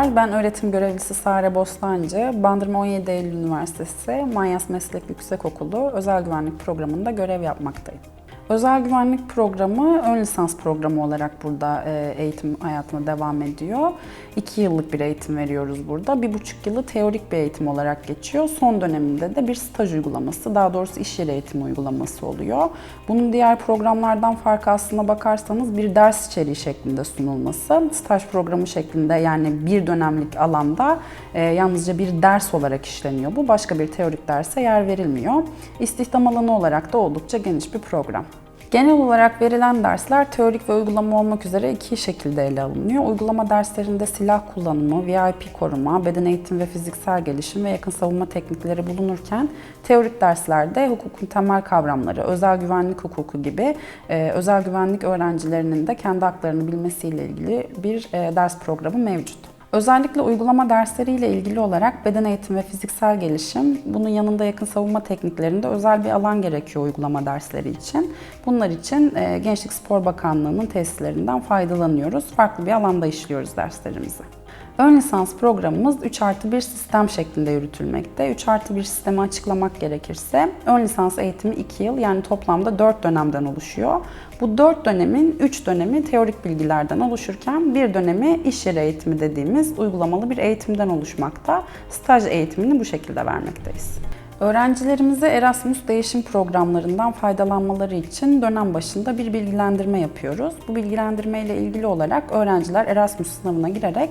Merhabalar, ben öğretim görevlisi Sare Bostancı. Bandırma 17 Eylül Üniversitesi Manyas Meslek Yüksekokulu Özel Güvenlik Programı'nda görev yapmaktayım. Özel güvenlik programı ön lisans programı olarak burada e, eğitim hayatına devam ediyor. İki yıllık bir eğitim veriyoruz burada. Bir buçuk yılı teorik bir eğitim olarak geçiyor. Son döneminde de bir staj uygulaması, daha doğrusu iş yeri eğitimi uygulaması oluyor. Bunun diğer programlardan farkı aslına bakarsanız bir ders içeriği şeklinde sunulması. Staj programı şeklinde yani bir dönemlik alanda e, yalnızca bir ders olarak işleniyor bu. Başka bir teorik derse yer verilmiyor. İstihdam alanı olarak da oldukça geniş bir program. Genel olarak verilen dersler teorik ve uygulama olmak üzere iki şekilde ele alınıyor. Uygulama derslerinde silah kullanımı, VIP koruma, beden eğitim ve fiziksel gelişim ve yakın savunma teknikleri bulunurken teorik derslerde hukukun temel kavramları, özel güvenlik hukuku gibi e, özel güvenlik öğrencilerinin de kendi haklarını bilmesiyle ilgili bir e, ders programı mevcut. Özellikle uygulama dersleriyle ilgili olarak beden eğitimi ve fiziksel gelişim, bunun yanında yakın savunma tekniklerinde özel bir alan gerekiyor uygulama dersleri için. Bunlar için e, Gençlik Spor Bakanlığı'nın tesislerinden faydalanıyoruz. Farklı bir alanda işliyoruz derslerimizi. Ön lisans programımız 3 artı 1 sistem şeklinde yürütülmekte. 3 artı 1 sistemi açıklamak gerekirse ön lisans eğitimi 2 yıl yani toplamda 4 dönemden oluşuyor. Bu 4 dönemin 3 dönemi teorik bilgilerden oluşurken bir dönemi iş yeri eğitimi dediğimiz uygulamalı bir eğitimden oluşmakta. Staj eğitimini bu şekilde vermekteyiz. Öğrencilerimize Erasmus değişim programlarından faydalanmaları için dönem başında bir bilgilendirme yapıyoruz. Bu bilgilendirme ile ilgili olarak öğrenciler Erasmus sınavına girerek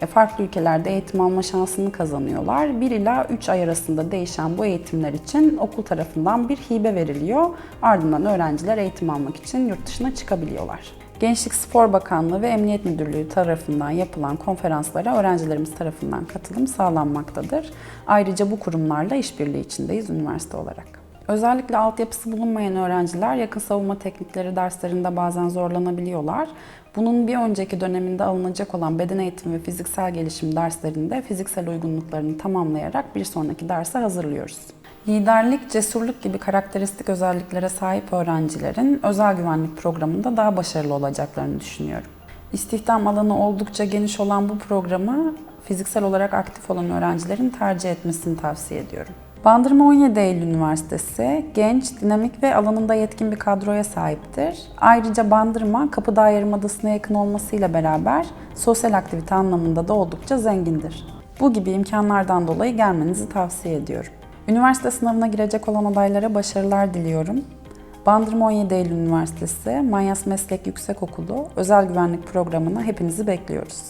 e, farklı ülkelerde eğitim alma şansını kazanıyorlar. 1 ila 3 ay arasında değişen bu eğitimler için okul tarafından bir hibe veriliyor. Ardından öğrenciler eğitim almak için yurt dışına çıkabiliyorlar. Gençlik Spor Bakanlığı ve Emniyet Müdürlüğü tarafından yapılan konferanslara öğrencilerimiz tarafından katılım sağlanmaktadır. Ayrıca bu kurumlarla işbirliği içindeyiz üniversite olarak. Özellikle altyapısı bulunmayan öğrenciler yakın savunma teknikleri derslerinde bazen zorlanabiliyorlar. Bunun bir önceki döneminde alınacak olan beden eğitimi ve fiziksel gelişim derslerinde fiziksel uygunluklarını tamamlayarak bir sonraki derse hazırlıyoruz. Liderlik, cesurluk gibi karakteristik özelliklere sahip öğrencilerin özel güvenlik programında daha başarılı olacaklarını düşünüyorum. İstihdam alanı oldukça geniş olan bu programı fiziksel olarak aktif olan öğrencilerin tercih etmesini tavsiye ediyorum. Bandırma 17 Eylül Üniversitesi genç, dinamik ve alanında yetkin bir kadroya sahiptir. Ayrıca Bandırma, Kapıdağ Yarımadası'na yakın olmasıyla beraber sosyal aktivite anlamında da oldukça zengindir. Bu gibi imkanlardan dolayı gelmenizi tavsiye ediyorum. Üniversite sınavına girecek olan adaylara başarılar diliyorum. Bandırma 17 Eylül Üniversitesi Manyas Meslek Yüksekokulu Özel Güvenlik Programı'na hepinizi bekliyoruz.